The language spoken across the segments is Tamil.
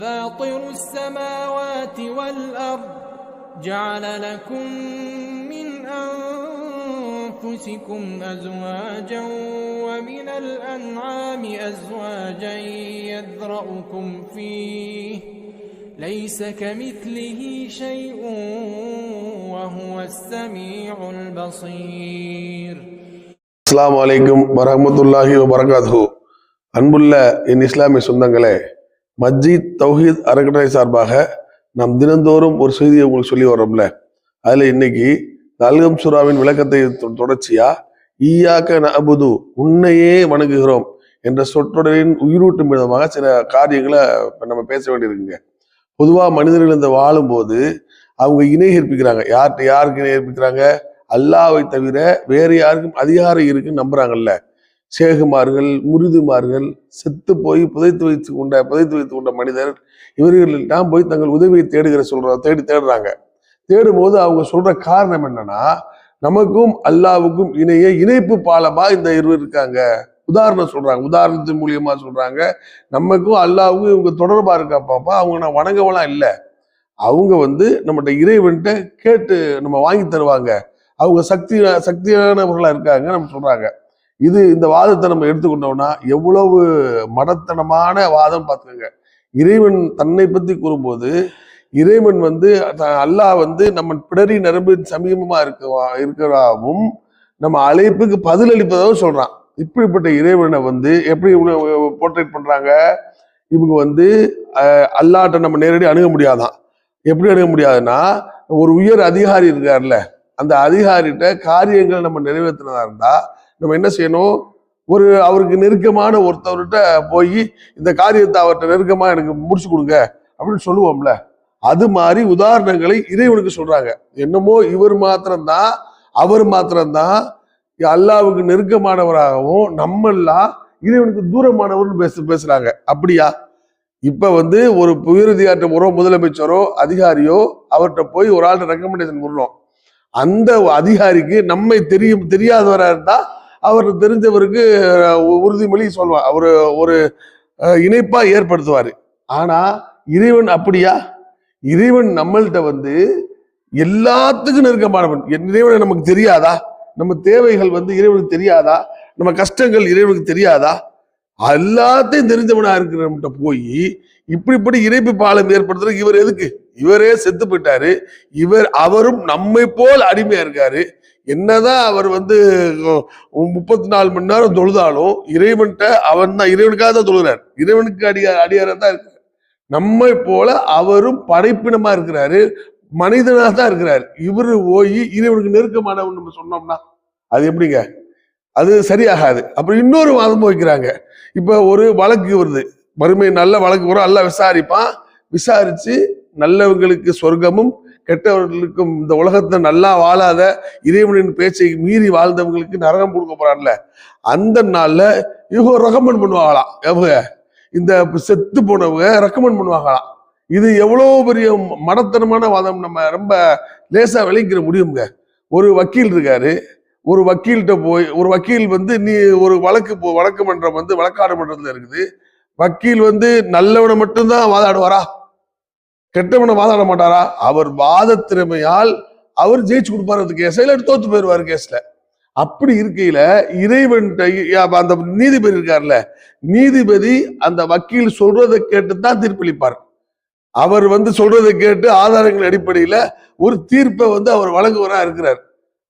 فاطر السماوات والأرض جعل لكم من أنفسكم أزواجا ومن الأنعام أزواجا يذرأكم فيه ليس كمثله شيء وهو السميع البصير அஸ்ஸலாமு அலைக்கும் வரஹ்மத்துல்லாஹி வபரகாத்துஹு அன்புள்ள என் இஸ்லாமிய சொந்தங்களே மஸ்ஜித் தௌஹீத் அறக்கட்டளை சார்பாக நாம் தினந்தோறும் ஒரு செய்தியை உங்களுக்கு சொல்லி வரோம்ல அதில் இன்னைக்கு இந்த அல்கம் சுராவின் விளக்கத்தை தொடர்ச்சியா ஈயாக்க நபுது உன்னையே வணங்குகிறோம் என்ற சொற்றொடரின் உயிரூட்டும் விதமாக சில காரியங்களை நம்ம பேச வேண்டியிருக்குங்க. பொதுவாக மனிதர்கள் இந்த வாழும்போது அவங்க இணை ஏற்பிக்கிறாங்க. யார்கிட்ட யாருக்கு இணை ஏற்பிக்கிறாங்க? அல்லாவை தவிர வேறு யாருக்கும் அதிகாரம் இருக்குன்னு நம்புறாங்கல்ல. சேகுமார்கள் முருதுமார்கள் செத்து போய் புதைத்து வைத்து கொண்ட புதைத்து வைத்து கொண்ட மனிதர் இவர்கள்தான் போய் தங்கள் உதவியை தேடுகிற சொல்ற தேடி தேடுறாங்க. தேடும் போது அவங்க சொல்ற காரணம் என்னன்னா நமக்கும் அல்லாவுக்கும் இணைய இணைப்பு பாலமா இந்த இருவர் இருக்காங்க. உதாரணம் சொல்றாங்க உதாரணத்தின் மூலியமா சொல்றாங்க. நமக்கும் அல்லாவுக்கும் இவங்க தொடர்பா இருக்கா பாப்பா? அவங்க நான் வணங்கவெல்லாம் இல்லை. அவங்க வந்து நம்மகிட்ட இறைவன்கிட்ட கேட்டு நம்ம வாங்கி தருவாங்க. அவங்க சக்தி சக்தியானவர்களா இருக்காங்க நம்ம சொல்றாங்க. இது இந்த வாதத்தை நம்ம எடுத்துக்கொண்டோம்னா எவ்வளவு மடத்தனமான வாதம் பார்த்துக்கோங்க. இறைவன் தன்னை பத்தி கூறும்போது இறைவன் வந்து த- அல்லாஹ் வந்து நம்ம பிடரி நரம்பு சமீபமா இருக்கவா இருக்கிறாவும் நம்ம அழைப்புக்கு பதிலளிப்பதாகவும் சொல்றான். இப்படிப்பட்ட இறைவனை வந்து எப்படி போர்ட்ரேட் பண்றாங்க? இவங்க வந்து அல்லாட்ட நம்ம நேரடி அணுக முடியாதான். எப்படி அணுக முடியாதுன்னா ஒரு உயர் அதிகாரி இருக்கார்ல அந்த அதிகாரிகிட்ட காரியங்கள் நம்ம நிறைவேற்றினதா இருந்தா நம்ம என்ன செய்யணும்? ஒரு அவருக்கு நெருக்கமான ஒருத்தவர்கிட்ட போய் இந்த காரியத்தை அவர்கிட்ட நெருக்கமாக எனக்கு முடிச்சு கொடுங்க அப்படின்னு சொல்லுவோம்ல. அது மாதிரி உதாரணங்களை இறைவனுக்கு சொல்றாங்க. என்னமோ இவர் மாத்திரம்தான் அவர் மாத்திரம்தான் அல்லாவுக்கு நெருக்கமானவராகவும் நம்மெல்லாம் இறைவனுக்கு தூரமானவர்னு பேச பேசுறாங்க. அப்படியா? இப்ப வந்து ஒரு உயரதிகாரத்தை ஒரு முதலமைச்சரோ அதிகாரியோ அவர்கிட்ட போய் ஒரு ஆள்கிட்ட ரெக்கமெண்டேஷன் பண்ணணும் அந்த அதிகாரிக்கு நம்மை தெரியும் தெரியாதவரா இருந்தா அவர் தெரிஞ்சவருக்கு உறுதிமொழி சொல்வார் அவர் ஒரு இணைப்பா ஏற்படுத்துவார். ஆனா இறைவன் அப்படியா? இறைவன் நம்மள்கிட்ட வந்து எல்லாத்துக்கும் நெருக்கமானவன். இறைவனை நமக்கு தெரியாதா? நம்ம தேவைகள் வந்து இறைவனுக்கு தெரியாதா? நம்ம கஷ்டங்கள் இறைவனுக்கு தெரியாதா? எல்லாத்தையும் தெரிஞ்சவனா இருக்கிறவன்கிட்ட போய் இப்படி இப்படி இறைப்பு பாலம் ஏற்படுத்துறதுக்கு இவர் எதுக்கு? இவரே செத்து போயிட்டாரு. இவர் அவரும் நம்மை போல் அடிமையா இருக்காரு. என்னதான் அவர் வந்து முப்பத்தி நாலு மணி நேரம் தொழுதாலும் இறைவன்கிட்ட அவன் தான் இறைவனுக்காக தான் தொழுகிறார். இறைவனுக்கு அடிய அடியாரா தான் இருக்கார். நம்மை போல அவரும் படைப்பினமா இருக்கிறாரு மனிதனாக தான் இருக்கிறார். இவர் ஓய் இறைவனுக்கு நெருக்கமானவன் நம்ம சொன்னோம்னா அது எப்படிங்க? அது சரியாகாது. அப்புறம் இன்னொரு வாதம் வைக்கிறாங்க இப்போ ஒரு வழக்கு வருது. மறுமை நல்ல வழக்கு வரும். நல்லா விசாரிப்பான். விசாரிச்சு நல்லவங்களுக்கு சொர்க்கமும் கெட்டவர்களுக்கும் இந்த உலகத்தை நல்லா வாழாத இறைவனின் பேச்சை மீறி வாழ்ந்தவங்களுக்கு நரகம் கொடுக்க போறான்ல அந்த நாள்ல இவங்க ரெக்கமெண்ட் பண்ணுவாங்களாம் எவங்க? இந்த செத்து போனவங்க ரெக்கமெண்ட் பண்ணுவாங்களாம் இது எவ்வளவு பெரிய மடத்தனமான வாதம். நம்ம ரொம்ப லேசா விளைக்கிற முடியுங்க ஒரு வக்கீல் இருக்காரு. ஒரு வக்கீல்கிட்ட போய் ஒரு வக்கீல் வந்து நீ ஒரு வழக்கு போ வழக்கு மன்றம் வந்து வழக்காடு மன்றத்தில் இருக்குது. வக்கீல் வந்து நல்லவனை மட்டும்தான் வாதாடுவாரா? கெட்டவனை வாதாட மாட்டாரா? அவர் வாத திறமையால் அவர் ஜெயிச்சு கொடுப்பாரு அந்த கேஸ் இல்லை தோத்து போயிடுவார் கேஸ்ல அப்படி இருக்கையில இறைவன் அந்த நீதிபதி இருக்கார்ல நீதிபதி அந்த வக்கீல் சொல்றதை கேட்டு தான் தீர்ப்பளிப்பார். அவர் வந்து சொல்றதை கேட்டு ஆதாரங்கள் அடிப்படையில ஒரு தீர்ப்பை வந்து அவர் வழங்குவரா இருக்கிறார்.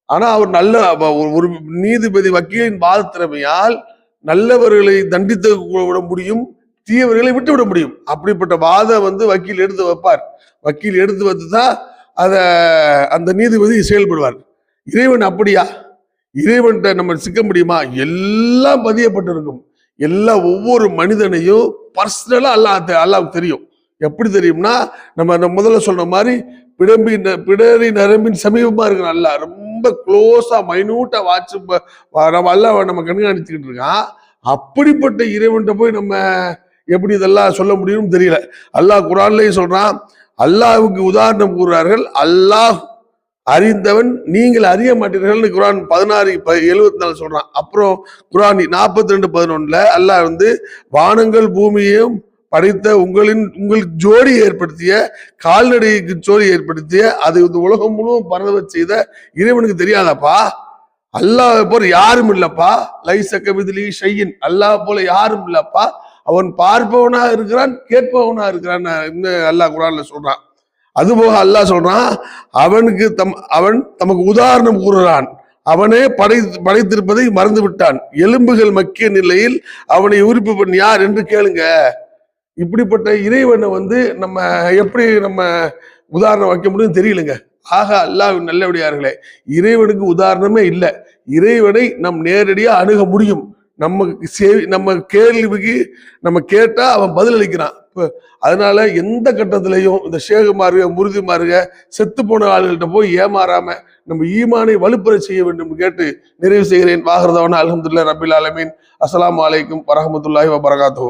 ஆனா அவர் நல்ல ஒரு- ஒரு நீதிபதி வக்கீலின் வாத திறமையால் நல்லவர்களை தண்டித்து விட முடியும் தீயவர்களை விட்டு விட முடியும். அப்படிப்பட்ட வாதம் வந்து வக்கீல் எடுத்து வைப்பார். வக்கீல் எடுத்து வந்து தான் அதை அந்த நீதிபதி செயல்படுவார். இறைவன் அப்படியா? இறைவன்கிட்ட நம்ம சிக்க முடியுமா? எல்லாம் பதியப்பட்டிருக்கும். எல்லா ஒவ்வொரு மனிதனையும் பர்சனலாக அல்லாஹ் அல்லாவுக்கு தெரியும். எப்படி தெரியும்னா நம்ம அந்த முதல்ல சொன்ன மாதிரி பிடம்பி பிடரி நரம்பின் சமீபமாக இருக்கிற அல்ல ரொம்ப க்ளோஸாக மைனூட்டாக வாட்ச் நம்ம அல்லாஹ் நம்ம கண்காணிச்சுக்கிட்டு இருக்கான். அப்படிப்பட்ட இறைவன்கிட்ட போய் நம்ம எப்படி இதெல்லாம் சொல்ல முடியும்னு தெரியல. அல்லாஹ் குரான்லையும் சொல்றான் அல்லாஹுக்கு உதாரணம் கூறுறார்கள் அல்லாஹ் அறிந்தவன் நீங்கள் அறிய மாட்டீர்கள்னு குரான் பதினாறு எழுபத்தி நாலு சொல்றான். அப்புறம் குரான் நாற்பத்தி ரெண்டு பதினொன்னுல அல்லாஹ் வந்து வானங்கள் பூமியையும் படைத்த உங்களின் உங்களுக்கு ஜோடி ஏற்படுத்திய கால்நடைக்கு ஜோடி ஏற்படுத்திய அதை இந்த உலகம் முழுவதும் பரவ செய்த இறைவனுக்கு தெரியாதாப்பா? அல்லாஹ் போல யாரும் இல்லப்பா. லைச கவிதிலி ஷையின். அல்லாஹ் போல யாரும் இல்லப்பா. அவன் பார்ப்பவனா இருக்கிறான் கேட்பவனா இருக்கிறான். இன்னும் அல்லாஹ் குரான்ல சொல்றான். அதுபோக அல்லாஹ் சொல்றான் அவனுக்கு தம் அவன் தமக்கு உதாரணம் கூறுகிறான். அவனே படை படைத்திருப்பதை மறந்து விட்டான் எலும்புகள் மக்கிய நிலையில் அவனை உறுப்பு பண்ணி யார் என்று கேளுங்க. இப்படிப்பட்ட இறைவனை வந்து நம்ம எப்படி நம்ம உதாரணம் வைக்க முடியும் தெரியலங்க. ஆக அல்லாஹ் நல்லபடியார்களே இறைவனுக்கு உதாரணமே இல்லை. இறைவனை நம் நேரடியாக அணுக முடியும். நம்ம சேவி நம்ம கேள்விக்கு நம்ம கேட்டால் அவன் பதில் அளிக்கிறான். அதனால எந்த கட்டத்திலையும் இந்த ஷேகுமாருக முருதிமாருக செத்து போன ஆளுகள்கிட்ட போய் ஏமாறாம நம்ம ஈமானை வலுப்பெற செய்ய வேண்டும் கேட்டு நிறைவு செய்கிறேன். வாகரதவன அலமதுல்லா ரபில் அலமீன் அஸ்லாம் அலைக்கும் வரமத்துல்லாஹி வபரகாத்தோ